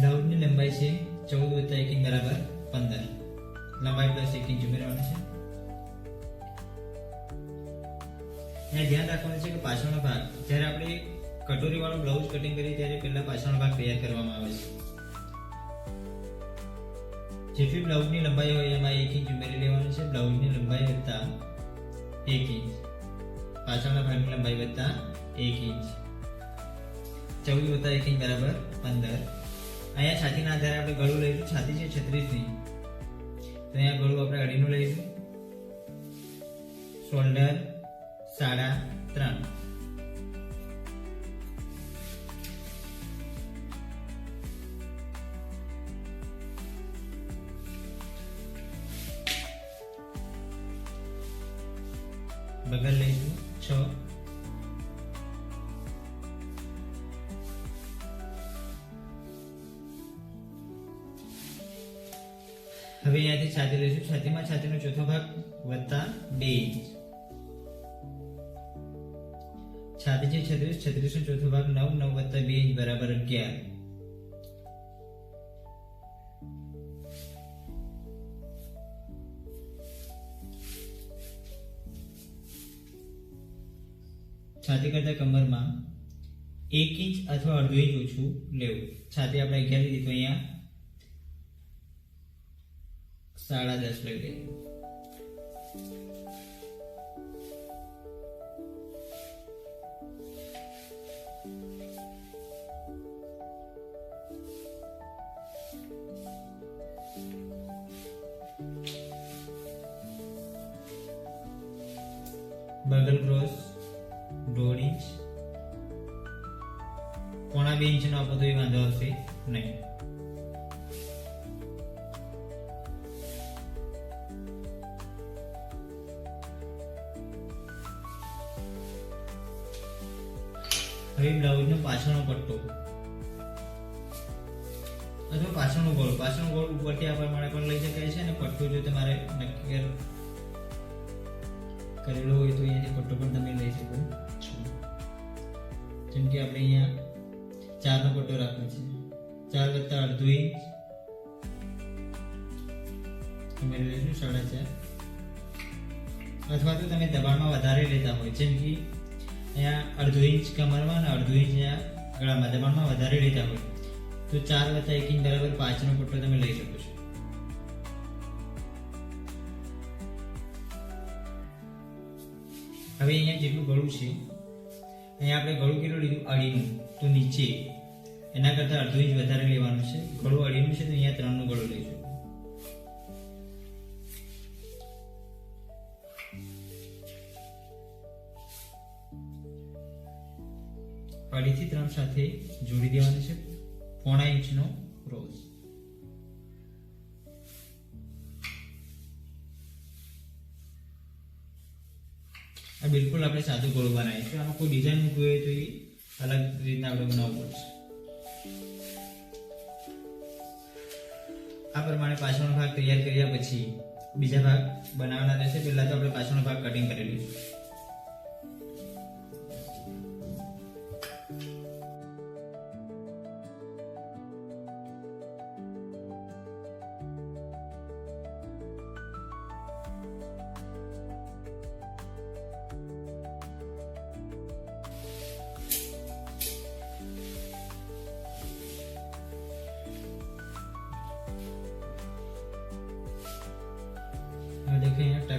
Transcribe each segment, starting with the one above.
બ્લાઉઝની લંબાઈ છે, ચૌદ વત્તા એક બરાબર પંદર. લંબાઈ પ્લસ એક ઇંચ છે. અહીંયા ધ્યાન રાખવાનું છે કે પાછળનો ભાગ, જ્યારે આપણે કટોરીવાળો બ્લાઉઝ કટિંગ કરીએ ત્યારે પહેલા પાછળનો ભાગ તૈયાર કરવામાં આવે છે. જેટલી બ્લાઉઝની લંબાઈ હોય એમાં એક ઇંચ ઉમેરી લેવાનું છે બ્લાઉઝની લંબાઈ વત્તા એક ઇંચ પાછળના ભાગની લંબાઈ વત્તા એક ઇંચ ચૌદ વત્તા એક ઇંચ બરાબર પંદર. અહીંયા છાતીના આધારે આપણે ગળું લઈશું. છાતી છે છત્રીસની તો અહીંયા ગળું આપણે અઢીનું લઈશું. શોલ્ડર સાડા ત્રણ. બગલ લઈશું. છ. હવે અહીંયાથી છાતી લઈશું. છાતીમાં છાતીનો ચોથો ભાગ વત્તા બે ઇંચ. છાતી છે છત્રીસ છત્રીસ નો ચોથો ભાગ નવ નવ વત્તા બે ઇંચ બરાબર અગિયાર. છાતી કરતા કમરમાં એક ઇંચ અથવા અડધો ઇંચ ઓછું લેવું. છાતી આપણે અગિયાર લીધી તો અહીંયા સાડા દસ લઈ લઈએ બગલ ક્રોસ દોઢ ઇંચ. પોણા બે ઇંચનો આપો તો એ વાંધો આવશે? નહીં. પાછળનો પટ્ટો અથવા પાછળનો ગોળ પાછળનો ગોળ ઉપરથી આ પ્રમાણે પણ લઈ શકાય છે અને પટ્ટો જો તમારે નક્કી કરેલો હોય તો અહીંયાથી પટ્ટો પણ તમે લઈ શકો. છો જેમ કે આપણે અહીંયા ચારનો પટ્ટો રાખ્યો છે. ચાર વત્તા અડધો ઇંચ. લઈશું સાડા ચાર. અથવા તો તમે દબાણમાં વધારે લેતા હોય, જેમ કે અહીંયા અડધો ઇંચ કમરમાં અને અડધો ઇંચ અહીંયા ગળામાં દબાણમાં વધારે લેતા હોય. તો ચાર વત્તા એક ઇંચ બરાબર પાંચનો પટ્ટો તમે લઈ શકો છો. હવે અહીંયા જેટલું ગળું છે, અહીંયા આપણે ગળું કેટલું લીધું? અડીનું તો નીચે. એના કરતાં અડધો ઇંચ વધારે લેવાનું છે. ગળું અડીનું છે તો અહીંયા ત્રણનું ગળું લઈશું અઢીથી ત્રણ સાથે જોડી દેવાનું છે પોણા ઇંચનો ક્રોસ આ બિલકુલ આપણે સાદું ગોળ બનાવીશું આમાં કોઈ ડિઝાઇન મૂકવી હોય તો એ અલગ રીતના આપણે બનાવવું પડશે. આ પ્રમાણે પાછળનો ભાગ તૈયાર કર્યા પછી બીજા ભાગ બનાવવાના રહેશે. પહેલાં તો આપણે પાછળનો ભાગ કટિંગ કરી લઈશું.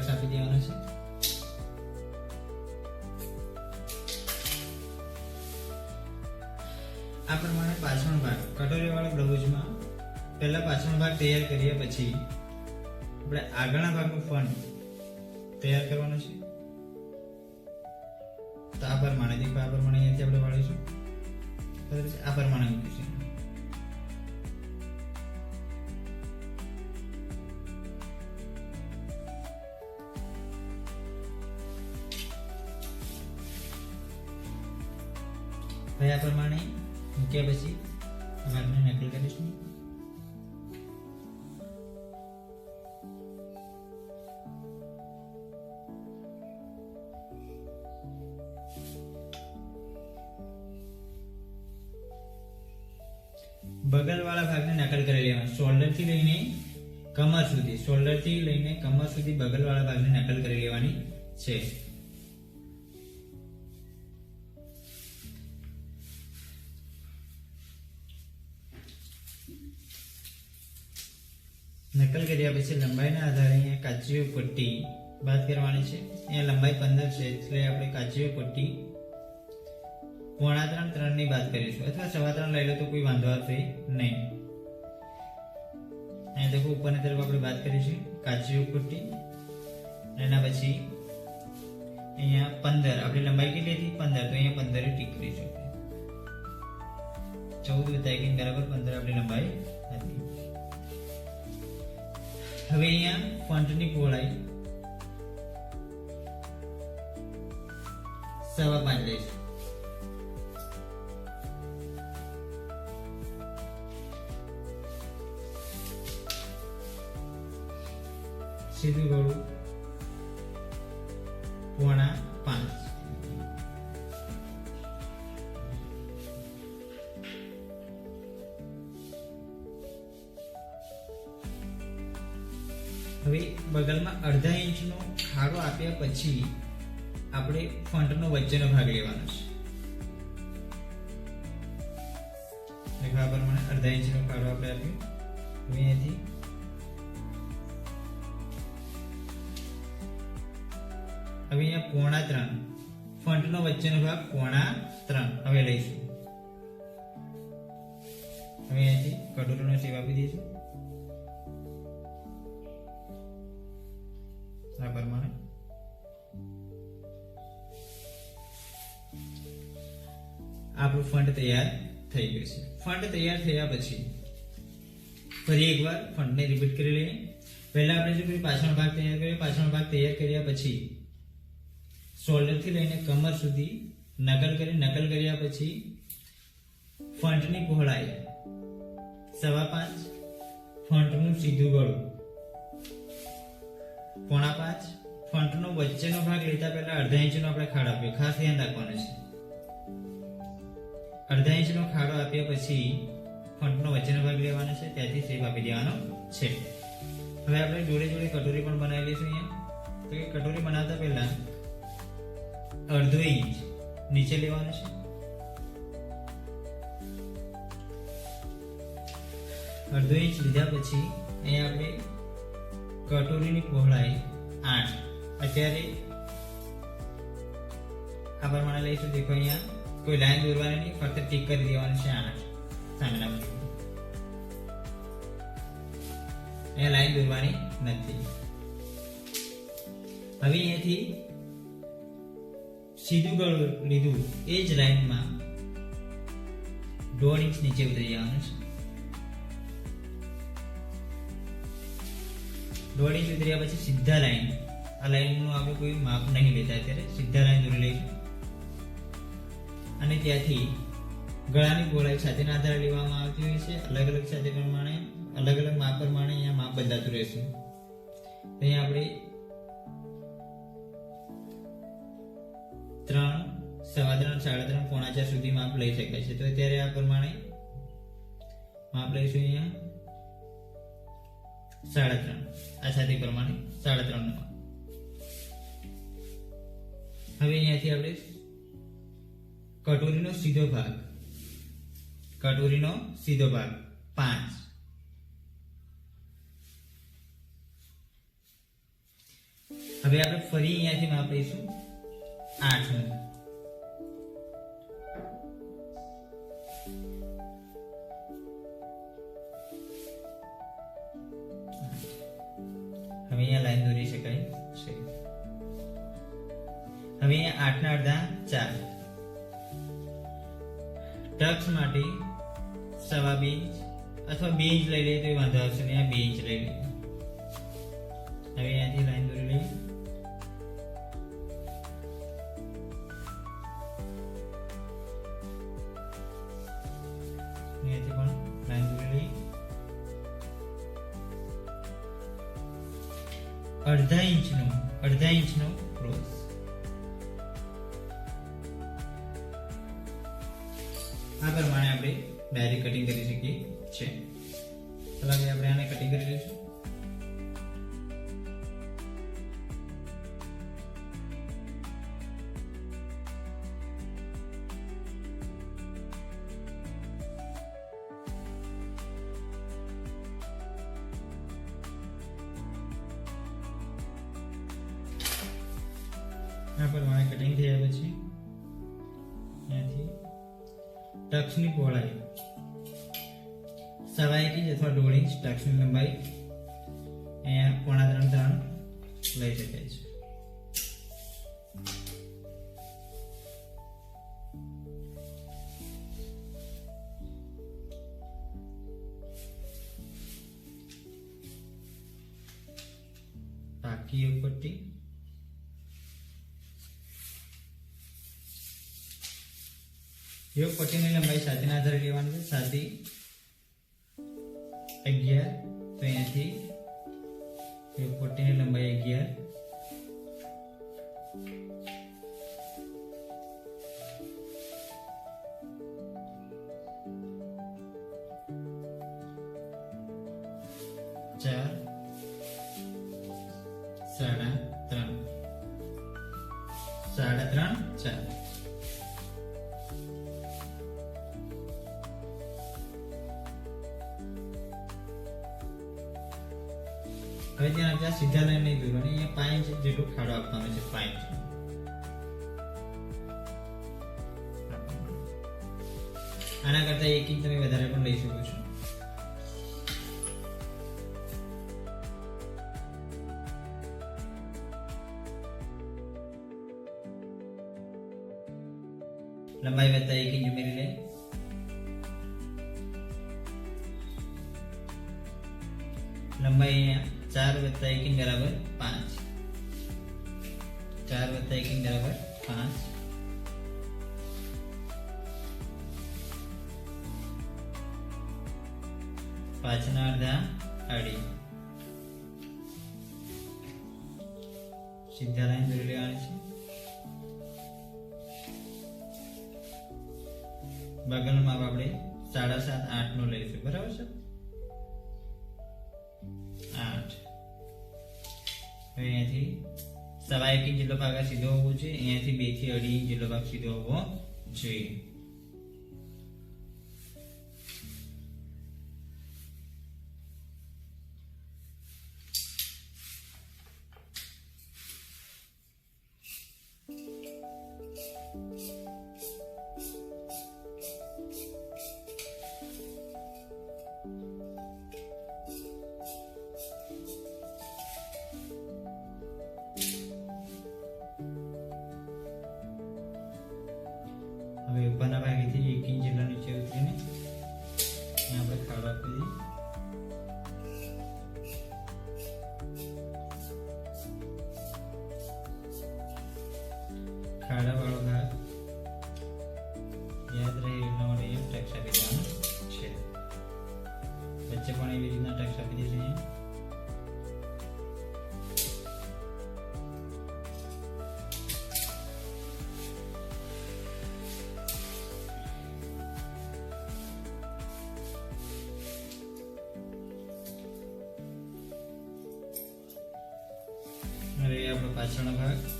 ટક્સ આપી દેવાનો આ પ્રમાણે પાછળ ભાગ, કટોરીવાળા બ્લાઉઝમાં પહેલા પાછળ ભાગ તૈયાર કર્યા પછી આપણે આગળના ભાગનું ફન તૈયાર કરવાનું છે. તો આ પ્રમાણે દેખો આ પ્રમાણે અહીંયાથી આપણે વાળીશું? આ પ્રમાણે મૂકીશું. આ પ્રમાણે? મૂક્યા પછી આ ભાગને નકલ કરીશું. બગલવાળા ભાગને નકલ કરી લેવાનો. શોલ્ડરથી લઈને કમર સુધી. શોલ્ડરથી લઈને કમર સુધી બગલવાળા ભાગને નકલ કરી લેવાની છે. નકલ કર્યા પછી લંબાઈના આધારે અહીંયા કાચીઓ પટ્ટી બાદ કરવાની છે. અહીંયા લંબાઈ પંદર છે, એટલે આપણે કાચીઓ પટ્ટી પોણા ત્રણ ત્રણની બાદ કરીશું. અથવા સવા ત્રણ લઈ લો તો કોઈ વાંધો આવશે નહીં. અહીંયા દેખો ઉપરની તરફ આપણે વાત કરીશું. કાચીઓ પટ્ટી એના પછી અહીંયા પંદર. આપણી લંબાઈ કેટલી હતી? પંદર. તો અહીંયા પંદરે ટીક કરીશું. ચૌદ વત્તા એક બરાબર પંદર આપણી લંબાઈ હવે અહીંયા ફોન્ટની પહોળાઈ સવા પાંચ લઈશું સીધું ગળું પોણા પાંચ. અડધા ઇંચનો ખાડો આપ્યા પછી આપણે ફંટનો વચ્ચેનો ભાગ લેવાનો છે. દેખા પ્રમાણે અડધા ઇંચનો ખાડો આપણે આપ્યો. હવે અહીંયાથી હવે અહીંયા પોણા ત્રણ, ફંટનો વચ્ચેનો ભાગ પોણા ત્રણ, હવે લઈશું. હવે અહીંયાથી કટોરીનો સેવ આપી દઈશું. આ પ્રમાણે આપણું ફંડ તૈયાર થઈ ગયું છે. ફંડ તૈયાર થયા પછી ફરી એકવાર ફંડને રિપીટ કરી લઈએ. પહેલા આપણે જે કોઈ પાછળનો ભાગ તૈયાર કર્યો પાછળનો ભાગ તૈયાર કર્યા પછી શોલ્ડરથી લઈને કમર સુધી નકલ કરી, નકલ કર્યા પછી ફંટની પહોળાઈ સવા પાંચ ફંટનું સીધું ગળું. પોણા પાંચ ફંટનો વચ્ચેનો ભાગ લેતા પહેલા અડધા ઇંચનો આપણે ખાડો આપ્યો ખાસ ધ્યાન રાખવાનું છે. અડધા ઇંચનો ખાડો આપ્યા પછી ફંટનો વચ્ચેનો ભાગ લેવાનો છે, ત્યાંથી શેપ આપી દેવાનો છે. હવે આપણે જોડે જોડે કટોરી પણ બનાવી લઈશું અહીંયા. તો એ કટોરી બનાવતા પહેલા અડધો ઇંચ નીચે લેવાનું છે. અડધો ઇંચ લીધા પછી અહીંયા આપણે કટોરીની પહોળાઈ આઠ. અત્યારે આ પ્રમાણે લઈશું. દેખો અહીંયા કોઈ લાઈન દોરવાની નહીં, ફક્ત ટીક કરી દેવાનું છે આઠ. સામેના અહીંયા લાઈન દોરવાની નથી. હવે અહીંયાથી સીધું ગળ લીધું એ જ લાઈનમાં દોઢ ઇંચ નીચે ઉતરી જવાનું છે. દોઢ ઇંચ ઉતર્યા પછી સીધા લાઈન. આ લાઈનનું આપણે કોઈ માપ નહીં લેતા અત્યારે. સીધા લાઈન દોરી લઈશું. અને ત્યાંથી ગળાની પહોળાઈ સાથેના આધારે લેવામાં આવતી હોય છે. અલગ અલગ સાથે પ્રમાણે, અલગ અલગ માપ પ્રમાણે અહીંયા માપ બદલાતું રહેશે. અહીંયા આપણે ત્રણ, સવા ત્રણ, સાડા ત્રણ, પોણા ચાર સુધી માપ લઈ શકાય છે. તો અત્યારે આ પ્રમાણે માપ લઈશું અહીંયા. સાડા ત્રણ. આ સાથે પ્રમાણે સાડા ત્રણનું હવે અહીંયાથી આપણે કટોરીનો સીધો ભાગ. કટોરીનો સીધો ભાગ. પાંચ. હવે આપણે ફરી અહીંયાથી માપ લઈશું આઠનું. હવે અહીંયા લાઈન દોરી શકાય. છે. હવે અહીંયા આઠના અડધા ચાર. ટક્સ માટે સવા બે ઇંચ અથવા બે ઇંચ લઈ લઈએ તો વાંધો આવશે આ બે ઇંચ લઈ લઈએ હવે અહીંયાથી લાઈન અડધા ઇંચનો અડધા ઇંચનો ક્રોસ. આ પ્રમાણે આપણે ડાયરેક્ટ કટિંગ કરી શકીએ છે પ્રમાણે કટિંગ થયા પછી ત્યાંથી ટક્સની પહોળાઈ. સવા ઇંચ અથવા દોઢ ઇંચ ટક્સની લંબાઈ અહીંયા પોણા ત્રણ ત્રણ લઈ શકાય છે. બાકી એક યોગ પટ્ટીની લંબાઈ સાતીના આધારે લેવાની છે સાતી જેટલું ખાડો આપવાનો છે પાંચ આના કરતા એક ઇંચ તમે વધારે પણ લઈ શકો છો લંબાઈ વધતા એક ઇંચ ઉમેરી લે લંબાઈ ચાર વધતા એક ઇંચ બરાબર પાંચ ચાર વત્તા એક બરાબર પાંચ પાંચના અડધા અઢી સીધા લાઈન દોરી લેવાની છે બગલનું માપ આપણે સાડા સાત આઠનું લઈશું બરાબર છે આઠ અહીંયાથી સવા એક જેટલો ભાગ સીધો હોવો જોઈએ અહીંયાથી બેથી અઢી જેટલો ભાગ સીધો હોવો જોઈએ વચ્ચે પણ એવી રીતના ટેક્સ આપી દઈશું અહીંયા. હવે આપણો પાછળનો ભાગ.